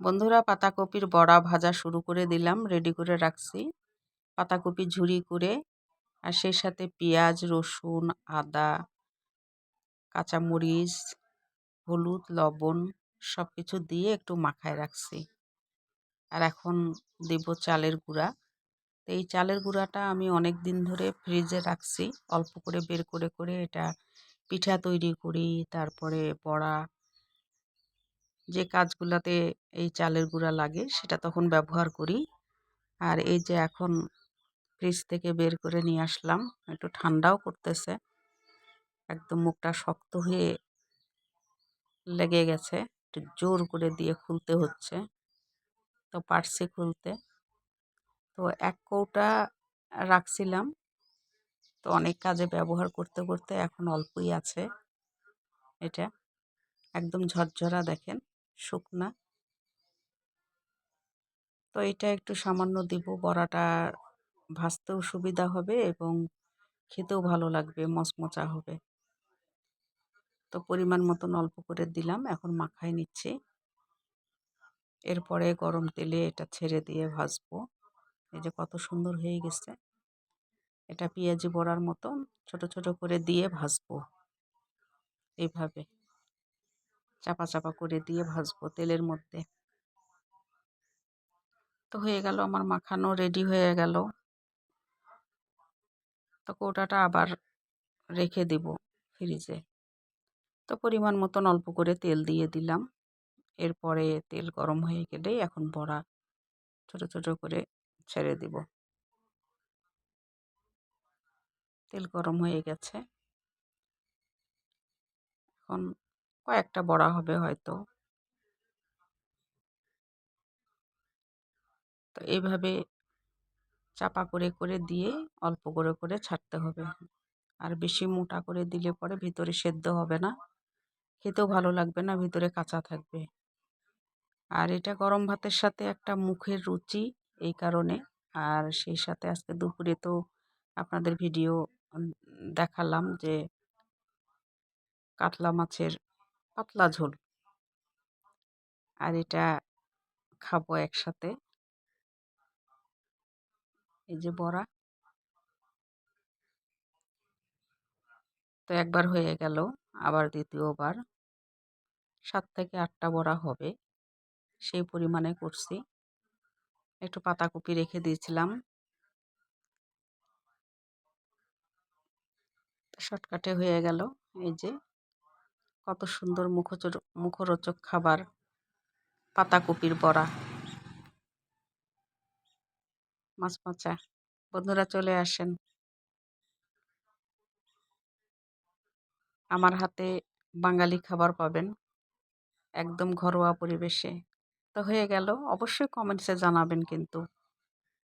বন্ধুরা, পাতাকপির বড়া ভাজা শুরু করে দিলাম রেডি করে রাখছি। পাতাকপি ঝুরি করে আর সেই সাথে পেঁয়াজ, রসুন, আদা, কাঁচামরিচ, হলুদ, লবণ সব কিছু দিয়ে একটু মাখায় রাখছি। আর এখন দেব চালের গুঁড়া। তো এই চালের গুঁড়াটা আমি অনেক দিন ধরে ফ্রিজে রাখছি। অল্প করে বের করে করে এটা পিঠা তৈরি করি, তারপরে বড়া যে কাজগুলোতে এই চালের গুঁড়া লাগে, সেটা তখন ব্যবহার করি। আর এই যে এখন ফ্রিজ থেকে বের করে নিয়ে আসলাম, একটু ঠান্ডাও করতেছে। একদম মুখটা শক্ত হয়ে লেগে গেছে, একটু জোর করে দিয়ে খুলতে হচ্ছে। তো পারছি খুলতে। তো এক কৌটা রাখছিলাম। তো অনেক কাজে ব্যবহার করতে করতে এখন অল্পই আছে। এটা একদম ঝরঝরা দেখেন। শুকনা। তো এটা একটু সামান্য দিব। বড়াটা ভাজতেও সুবিধা হবে এবং খেতেও ভালো লাগবে, মচমচা হবে। তো পরিমাণ মতন অল্প করে দিলাম, এখন মাখায় নিচ্ছি। এরপরে গরম তেলে এটা ছেড়ে দিয়ে ভাজবো। এই যে কত সুন্দর হয়ে গেছে। এটা পেঁয়াজি বড়ার মতন ছোট ছোট করে দিয়ে ভাজবো। এইভাবে। চাপা চাপা করে দিয়ে ভাজবো তেলের মধ্যে। তো হয়ে গেল, আমার মাখানো রেডি হয়ে গেল। তো কৌটাটা আবার রেখে দেব ফ্রিজে তো পরিমাণ মতন অল্প করে তেল দিয়ে দিলাম। এরপরে তেল গরম হয়ে গেলেই এখন বড়া ছোট ছোট করে ছেড়ে দিব। তেল গরম হয়ে গেছে। এখন কয়েকটা বড়া হবে হয়তো। তো এইভাবে চাপা করে করে দিয়ে অল্প করে করে ছাড়তে হবে। আর বেশি মোটা করে দিলে পরে ভিতরে সেদ্ধ হবে না। খেতেও ভালো লাগবে না, ভিতরে কাঁচা থাকবে। আর এটা গরম ভাতের সাথে একটা মুখের রুচি এই কারণে। আর সেই সাথে আজকে দুপুরে তো আপনাদের ভিডিও দেখালাম যে কাতলা মাছের পাতলা ঝোল। আর এটা খাব একসাথে। এই যে বড়া। তো একবার হয়ে গেল, আবার দ্বিতীয়বার। সাত থেকে আটটা বড়া হবে, সেই পরিমাণে করছি। একটু পাতাকপি রেখে দিয়েছিলাম। শর্টকাটে হয়ে গেল, এই যে। কত সুন্দর মুখচর, মুখরোচক খাবার। পাতাকপির বড়া। মাছ মাচা বন্ধুরা চলে আসেন। আমার হাতে বাঙালি খাবার পাবেন। একদম ঘরোয়া পরিবেশে। তো হয়ে গেল। অবশ্যই কমেন্টসে জানাবেন কিন্তু।